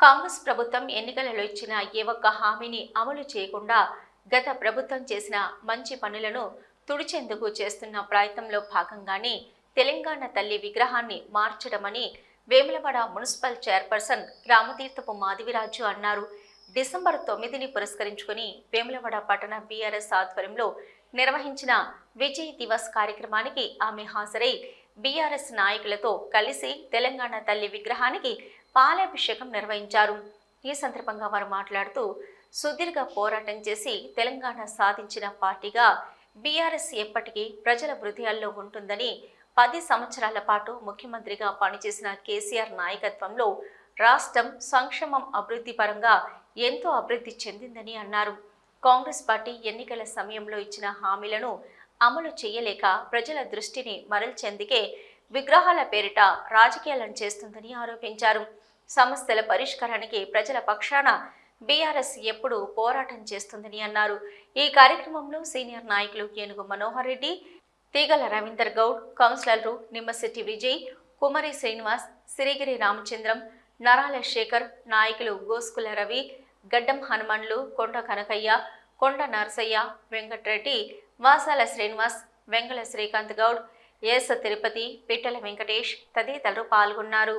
కాంగ్రెస్ ప్రభుత్వం ఎన్నికలలో ఇచ్చిన ఏ ఒక్క హామీని అమలు చేయకుండా గత ప్రభుత్వం చేసిన మంచి పనులను తుడిచేందుకు చేస్తున్న ప్రయత్నంలో భాగంగానే తెలంగాణ తల్లి విగ్రహాన్ని మార్చడమని వేములవాడ మున్సిపల్ చైర్పర్సన్ రామతీర్థపు మాధవిరాజు అన్నారు. డిసెంబర్ తొమ్మిదిని పురస్కరించుకుని వేములవాడ పట్టణ బీఆర్ఎస్ ఆధ్వర్యంలో నిర్వహించిన విజయ్ దివస్ కార్యక్రమానికి ఆమె హాజరై బీఆర్ఎస్ నాయకులతో కలిసి తెలంగాణ తల్లి విగ్రహానికి పాలాభిషేకం నిర్వహించారు. ఈ సందర్భంగా వారు మాట్లాడుతూ సుదీర్ఘ పోరాటం చేసి తెలంగాణ సాధించిన పార్టీగా బీఆర్ఎస్ ఎప్పటికీ ప్రజల హృదయాల్లో ఉంటుందని పది సంవత్సరాల పాటు ముఖ్యమంత్రిగా పనిచేసిన కేసీఆర్ నాయకత్వంలో రాష్ట్రం సంక్షేమం అభివృద్ధి పరంగా ఎంతో అభివృద్ధి చెందిందని అన్నారు. కాంగ్రెస్ పార్టీ ఎన్నికల సమయంలో ఇచ్చిన హామీలను అమలు చేయలేక ప్రజల దృష్టిని మరల్చేందుకే విగ్రహాల పేరిట రాజకీయాలను చేస్తుందని ఆరోపించారు. సమస్యల పరిష్కారానికి ప్రజల పక్షాన బీఆర్ఎస్ ఎప్పుడు పోరాటం చేస్తుందని అన్నారు. ఈ కార్యక్రమంలో సీనియర్ నాయకులు ఏనుగు మనోహర్ రెడ్డి తీగల రవీందర్ గౌడ్ కౌన్సిలర్లు నిమ్మశెట్టి విజయ్ కుమరి శ్రీనివాస్ సిరిగిరి రామచంద్రం నరాల శేఖర్ నాయకులు గోస్కుల రవి గడ్డం హనుమన్లు కొండ కనకయ్య కొండ నరసయ్య వెంకట్రెడ్డి వాసాల శ్రీనివాస్ వెంగళ శ్రీకాంత్ గౌడ్ ఏస తిరుపతి పిట్టల వెంకటేష్ తదితరులు పాల్గొన్నారు.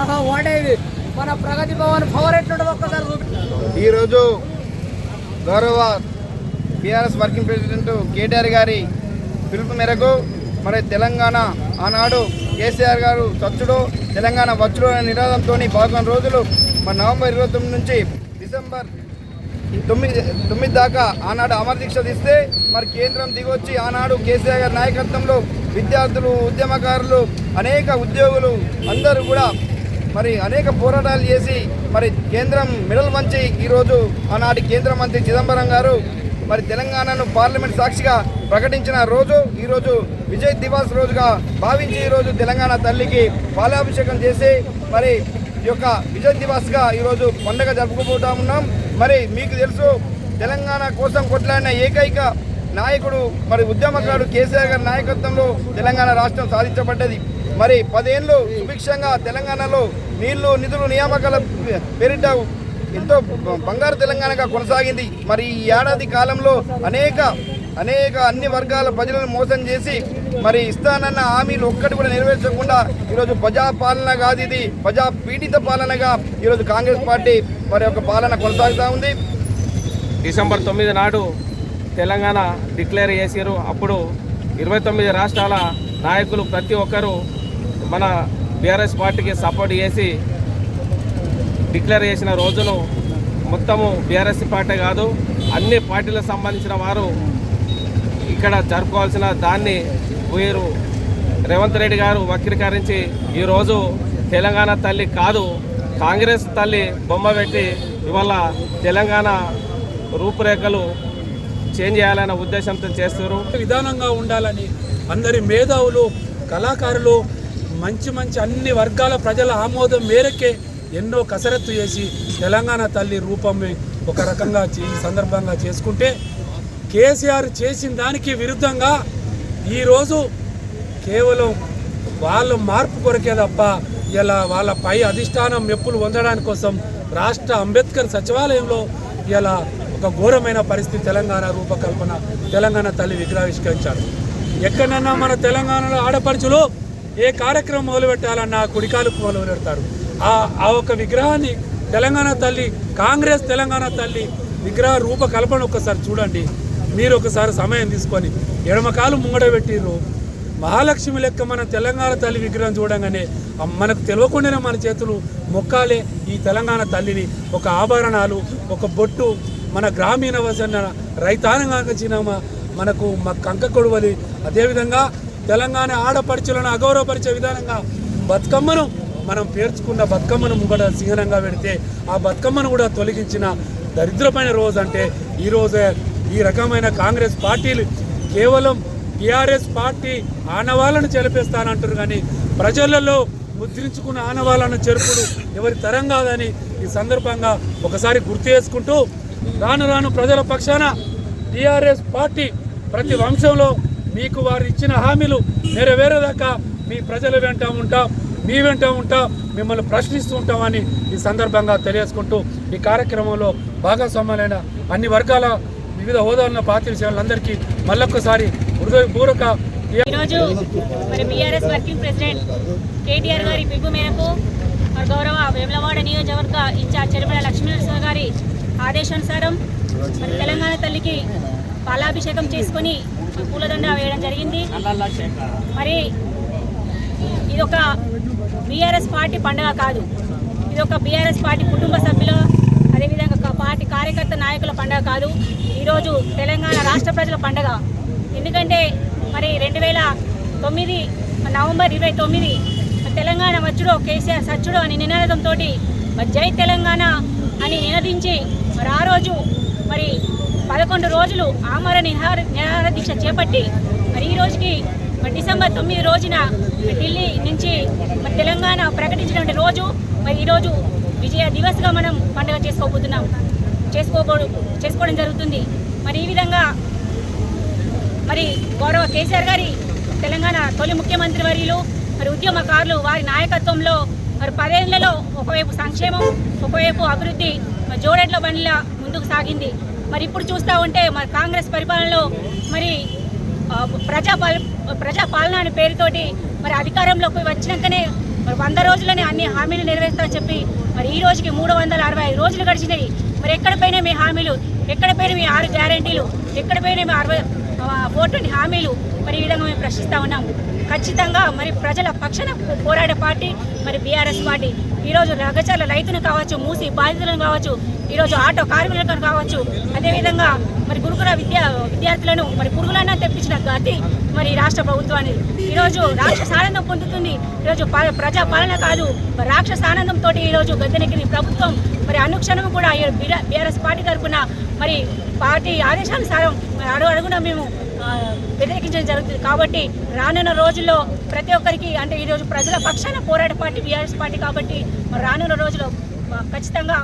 ఆహా మన ప్రగతి భవన్ పవర్ ఎట్లుంటుంది ఒక్కసారి చూపి. ఈరోజు గౌరవ బీఆర్ఎస్ వర్కింగ్ ప్రెసిడెంట్ కేటీఆర్ గారి పిలుపు మేరకు మరి తెలంగాణ ఆనాడు కేసీఆర్ గారు సచ్చుడు తెలంగాణ వచ్చుడు అనే నినాదంతో పదకొండు రోజులు మరి నవంబర్ ఇరవై తొమ్మిది నుంచి డిసెంబర్ తొమ్మిది తొమ్మిది దాకా ఆనాడు అమర దీక్ష తీస్తే మరి కేంద్రం దిగొచ్చి ఆనాడు కేసీఆర్ గారి నాయకత్వంలో విద్యార్థులు ఉద్యమకారులు అనేక ఉద్యోగులు అందరూ కూడా మరి అనేక పోరాటాలు చేసి మరి కేంద్రం మిడల్ మంచి ఈరోజు ఆనాటి కేంద్ర మంత్రి చిదంబరం గారు మరి తెలంగాణను పార్లమెంట్ సాక్షిగా ప్రకటించిన రోజు ఈరోజు విజయ్ దివాస్ రోజుగా భావించి ఈరోజు తెలంగాణ తల్లికి పాలాభిషేకం చేసి మరి యొక్క విజయ్ దివాస్గా ఈరోజు పండుగ జరుపుకోబోతా ఉన్నాం. మరి మీకు తెలుసు తెలంగాణ కోసం కొట్లాడిన ఏకైక నాయకుడు మరి ఉద్యమకారుడు కేసీఆర్ గారి నాయకత్వంలో తెలంగాణ రాష్ట్రం సాధించబడ్డది. మరి పదేళ్ళు సుభిక్షంగా తెలంగాణలో నీళ్ళు నిధులు నియామకాల పేరిట ఎంతో బంగారు తెలంగాణగా కొనసాగింది. మరి ఈ ఏడాది కాలంలో అనేక అనేక అన్ని వర్గాల ప్రజలను మోసం చేసి మరి ఇస్తానన్న హామీలు ఒక్కటి కూడా నెరవేర్చకుండా ఈరోజు ప్రజా పాలన కాదు ఇది ప్రజా పీడిత పాలనగా ఈరోజు కాంగ్రెస్ పార్టీ మరి యొక్క పాలన కొనసాగుతూ ఉంది. డిసెంబర్ తొమ్మిది నాడు తెలంగాణ డిక్లేర్ చేశారు అప్పుడు ఇరవై తొమ్మిది రాష్ట్రాల నాయకులు ప్రతి ఒక్కరూ మన బీఆర్ఎస్ పార్టీకి సపోర్ట్ చేసి డిక్లేర్ చేసిన రోజును మొత్తము బీఆర్ఎస్ పార్టీ కాదు అన్ని పార్టీలకు సంబంధించిన వారు ఇక్కడ జరుపుకోవాల్సిన దాన్ని వీరు రేవంత్ రెడ్డి గారు వక్రీకరించి ఈరోజు తెలంగాణ తల్లి కాదు కాంగ్రెస్ తల్లి బొమ్మ పెట్టి ఇవాళ తెలంగాణ రూపురేఖలు చేంజ్ చేయాలనే ఉద్దేశంతో చేస్తారు విధానంగా ఉండాలని అందరి మేధావులు కళాకారులు మంచి మంచి అన్ని వర్గాల ప్రజల ఆమోదం మేరకే ఎన్నో కసరత్తు చేసి తెలంగాణ తల్లి రూపం ఒక రకంగా ఈ సందర్భంగా చేసుకుంటే కేసీఆర్ చేసిన దానికి విరుద్ధంగా ఈరోజు కేవలం వాళ్ళ మార్పు కొరకే తప్ప ఇలా వాళ్ళ పై అధిష్టానం మెప్పులు పొందడానికి కోసం రాష్ట్ర అంబేద్కర్ సచివాలయంలో ఇలా ఒక ఘోరమైన పరిస్థితి తెలంగాణ రూపకల్పన తెలంగాణ తల్లి విగ్రహావిష్కరించారు. ఎక్కడన్నా మన తెలంగాణలో ఆడపడుచులు ఏ కార్యక్రమం మొదలుపెట్టాలన్నా కుడికాలు మొదలు పెడతారు ఆ ఆ ఒక విగ్రహాన్ని తెలంగాణ తల్లి కాంగ్రెస్ తెలంగాణ తల్లి విగ్రహ రూపకల్పన ఒకసారి చూడండి. మీరు ఒకసారి సమయం తీసుకొని ఎడమకాలు ముంగడ పెట్టిర్రు. మహాలక్ష్మి లెక్క మన తెలంగాణ తల్లి విగ్రహం చూడంగానే మనకు తెలియకుండానే మన చేతులు మొక్కాలే ఈ తెలంగాణ తల్లిని. ఒక ఆభరణాలు ఒక బొట్టు మన గ్రామీణ వసన రైతాంగానికి చిన్న మనకు మా కంక కొడువలి అదేవిధంగా తెలంగాణ ఆడపడుచులను అగౌరవపరిచే విధానంగా బతుకమ్మను మనం పేర్చుకున్న బతుకమ్మను ముంగట సింహనంగా పెడితే ఆ బతుకమ్మను కూడా తొలగించిన దరిద్రమైన రోజు అంటే ఈరోజే ఈ రకమైన కాంగ్రెస్ పార్టీలు కేవలం టీఆర్ఎస్ పార్టీ ఆనవాళ్ళను చెలిపేస్తానంటారు కానీ ప్రజలలో ముద్రించుకున్న ఆనవాళ్ళను చెరుపుడు ఎవరి తరం కాదని ఈ సందర్భంగా ఒకసారి గుర్తు చేసుకుంటూ రాను రాను ప్రజల పక్షాన టీఆర్ఎస్ పార్టీ ప్రతి వంశంలో మీకు వారు ఇచ్చిన హామీలు నెరవేరేదాకా మీ ప్రజల వెంట ఉంటాం మీ వెంట ఉంటా మిమ్మల్ని ప్రశ్నిస్తూ ఉంటామని ఈ సందర్భంగా తెలియజేసుకుంటూ ఈ కార్యక్రమంలో భాగస్వామ్యులైన అన్ని వర్గాల వివిధ హోదాలను ఉన్న పాత్రికేయులందరికీ మళ్ళొక్కసారి హృదయపూర్వక ఈరోజు మరి బీఆర్ఎస్ వర్కింగ్ ప్రెసిడెంట్ కేటీఆర్ గారి పిలుపు మేరకు గౌరవ వేములవాడ నియోజకవర్గ ఇన్ఛార్జ్ చెరుమల లక్ష్మీనరసింహ గారి ఆదేశానుసారం మరి తెలంగాణ తల్లికి పాలాభిషేకం చేసుకొని పూలదండ వేయడం జరిగింది. మరి ఇది ఒక బీఆర్ఎస్ పార్టీ పండుగ కాదు. ఇది ఒక బీఆర్ఎస్ పార్టీ కుటుంబ సభ్యుల అదేవిధంగా పార్టీ కార్యకర్త నాయకుల పండుగ కాదు. ఈరోజు తెలంగాణ రాష్ట్ర ప్రజల పండుగ. ఎందుకంటే మరి రెండు వేల తొమ్మిది నవంబర్ ఇరవై తొమ్మిది తెలంగాణ వచ్చుడో కేసీఆర్ సచ్చుడో అని నినాదంతో జై తెలంగాణ అని నినదించి మరి ఆ రోజు మరి పదకొండు రోజులు ఆమర నిహార నిరాహార దీక్ష చేపట్టి మరి ఈ రోజుకి మరి డిసెంబర్ తొమ్మిది రోజున ఢిల్లీ నుంచి మరి తెలంగాణ ప్రకటించినటువంటి రోజు మరి ఈరోజు విజయ దివస్గా మనం పండుగ చేసుకోబోతున్నాం. చేసుకోబో చేసుకోవడం జరుగుతుంది. మరి ఈ విధంగా మరి గౌరవ కేసీఆర్ గారి తెలంగాణ తొలి ముఖ్యమంత్రి వర్యులు మరి ఉద్యమకారులు వారి నాయకత్వంలో మరి పదేళ్ళలో ఒకవైపు సంక్షేమం ఒకవైపు అభివృద్ధి మరి జోడెడ్ల బండ్ల ముందుకు సాగింది. మరి ఇప్పుడు చూస్తూ ఉంటే మరి కాంగ్రెస్ పరిపాలనలో మరి ప్రజాపాల ప్రజాపాలన అనే పేరుతోటి మరి అధికారంలోకి వచ్చినాకనే మరి వంద రోజులని అన్ని హామీలు నెరవేరుస్తామని చెప్పి మరి ఈ రోజుకి మూడు వందల అరవై ఐదు రోజులు గడిచినాయి. మరి ఎక్కడ పోయినా మీ హామీలు? ఎక్కడ పోయినా మీ ఆరు గ్యారంటీలు? ఎక్కడ పోయినా మీ అరవై ఓటుని హామీలు? మరి ఈ విధంగా మేము ప్రశ్నిస్తూ ఉన్నాము. ఖచ్చితంగా మరి ప్రజల పక్షాన పోరాడే పార్టీ మరి బీఆర్ఎస్ పార్టీ. ఈరోజు నగచర్ల రైతును కావచ్చు మూసి బాధితులను కావచ్చు ఈరోజు ఆటో కార్మికులను కావచ్చు అదేవిధంగా మరి గురుకుల విద్యా విద్యార్థులను మరి పురుగులన్నా తెప్పించిన గతి మరి రాష్ట్ర ప్రభుత్వాన్ని. ఈరోజు రాక్షస ఆనందం పొందుతుంది. ఈరోజు ప్రజా పాలన కాదు రాక్షస ఆనందంతో ఈరోజు గద్దెనెక్కిన ప్రభుత్వం. మరి అనుక్షణం కూడా బీఆర్ఎస్ పార్టీ తరఫున మరి పార్టీ ఆదేశానుసారం మరి అడుగు అడుగున మేము వ్యతిరేకించడం జరుగుతుంది. కాబట్టి రానున్న రోజుల్లో ప్రతి ఒక్కరికి అంటే ఈరోజు ప్రజల పక్షాన పోరాట పార్టీ బీఆర్ఎస్ పార్టీ కాబట్టి రానున్న రోజుల్లో ఖచ్చితంగా